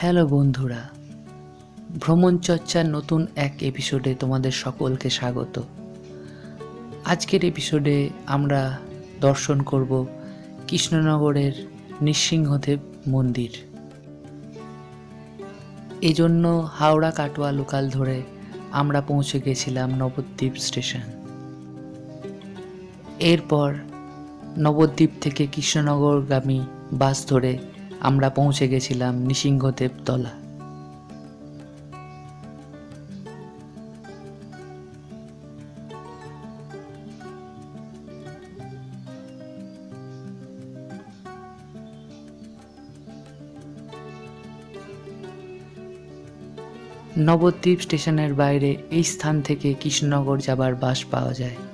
Hello বন্ধুরা, ভ্রমণ চর্চার নতুন এক এপিসোডে তোমাদের সকলকে স্বাগত। আজকের এপিসোডে আমরা দর্শন করব কৃষ্ণনগরের নৃসিংহদেব মন্দির। এজন্য হাওড়া কাটোয়া লোকাল ধরে আমরা পৌঁছে গেছিলাম নবদ্বীপ স্টেশন। এরপর নবদ্বীপ থেকে কৃষ্ণনগরগামী বাস ধরে আমরা পৌঁছে গেছিলাম নৃসিংহদেব তলা নবদ্বীপ স্টেশনের বাইরে এই স্থান থেকে কৃষ্ণনগর যাবার বাস পাওয়া যায়।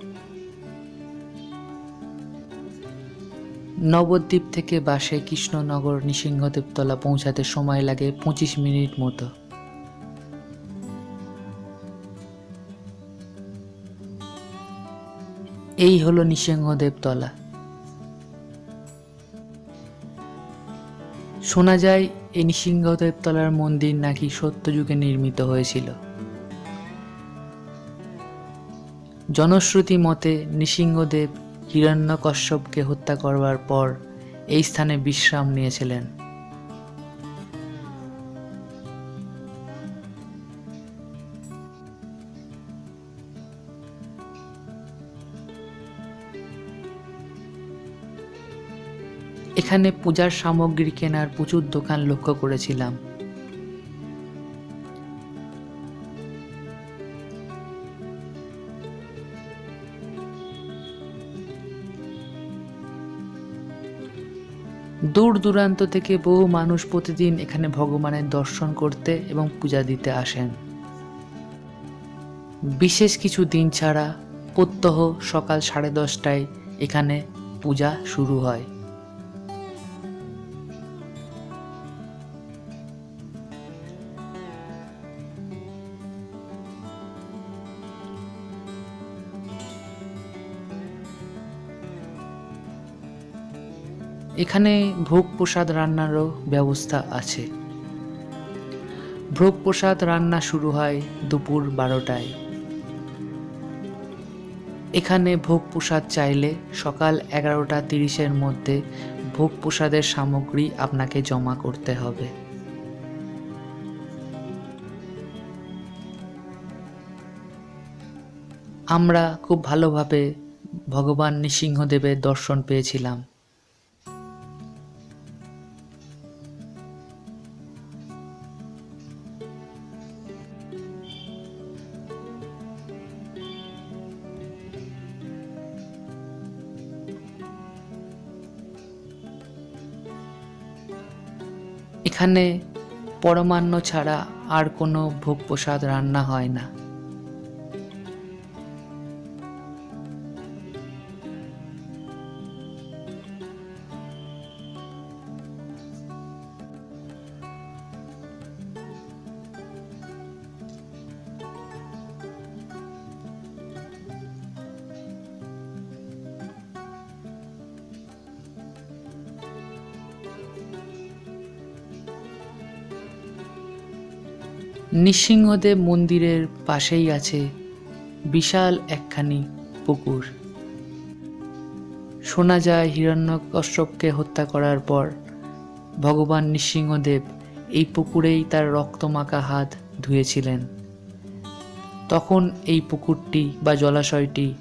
নবদ্বীপ থেকে বাসে কৃষ্ণনগর নৃসিংহদেবতলা পৌঁছাতে সময় লাগে পঁচিশ মিনিট মতো। এই হলো নৃসিংহদেবতলা। শোনা যায়, এই নৃসিংহদেবতলার মন্দির নাকি সত্যযুগে নির্মিত হয়েছিল। জনশ্রুতি মতে, নৃসিংহদেব হিরণ্যকশ্যপকে হত্যা করবার পর এই স্থানে বিশ্রাম নিয়েছিলেন। এখানে পূজার সামগ্রী কেনার প্রচুর দোকান লক্ষ্য করেছিলাম। দূর দূরান্ত থেকে বহু মানুষ প্রতিদিন এখানে ভগবানের দর্শন করতে এবং পূজা দিতে আসেন। বিশেষ কিছু দিন ছাড়া প্রত্যহ সকাল সাড়ে দশটায় এখানে পূজা শুরু হয়। এখানে ভোগ প্রসাদ রান্নারও ব্যবস্থা আছে। ভোগ প্রসাদ রান্না শুরু হয় দুপুর বারোটায়। এখানে ভোগ প্রসাদ চাইলে সকাল এগারোটা তিরিশের মধ্যে ভোগ প্রসাদের সামগ্রী আপনাকে জমা করতে হবে। আমরা খুব ভালোভাবে ভগবান নৃসিংহদেবের দর্শন পেয়েছিলাম। এখানে পরমান্ন ছাড়া আর কোনো ভোগ প্রসাদ রান্না হয় না। নৃসিংহদেব মন্দিরের পাশেই আছে বিশাল একখানি পুকুর। শোনা যায় হিরণ্যকশ্যপকে হত্যা করার পর ভগবান নৃসিংহদেব এই পুকুরেই তার রক্তমাখা হাত ধুয়েছিলেন। তখন এই পুকুরটি বা জলাশয়টি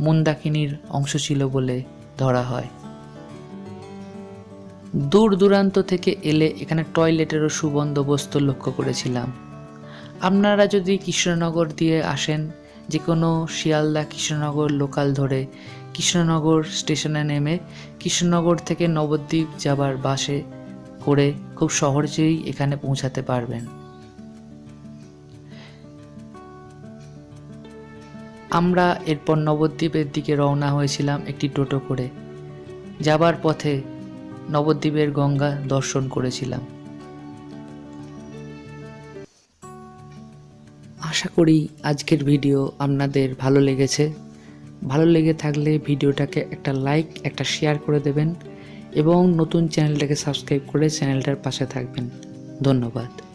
মন্দাকিনীর অংশ ছিল বলে ধরা হয়। দূর দূরান্ত থেকে এলে এখানে টয়লেটেরও সুবন্দোবস্ত লক্ষ্য করেছিলাম। আপনারা যদি কৃষ্ণনগর দিয়ে আসেন যে কোনো শিয়ালদা কৃষ্ণনগর লোকাল ধরে, কৃষ্ণনগর স্টেশনে নেমে কৃষ্ণনগর থেকে নবদ্বীপ যাবার বাসে করে খুব সহজেই এখানে পৌঁছাতে পারবেন। আমরা এরপর নবদ্বীপের দিকে রওনা হয়েছিলাম একটি টোটো করে। যাবার পথে নবদ্বীপের গঙ্গা দর্শন করেছিলাম। আশা করি আজকের ভিডিও আপনাদের ভালো লেগেছে। ভালো লেগে থাকলে ভিডিওটাকে একটা লাইক, একটা শেয়ার করে দেবেন এবং নতুন চ্যানেলটাকে সাবস্ক্রাইব করে চ্যানেলটার পাশে থাকবেন। ধন্যবাদ।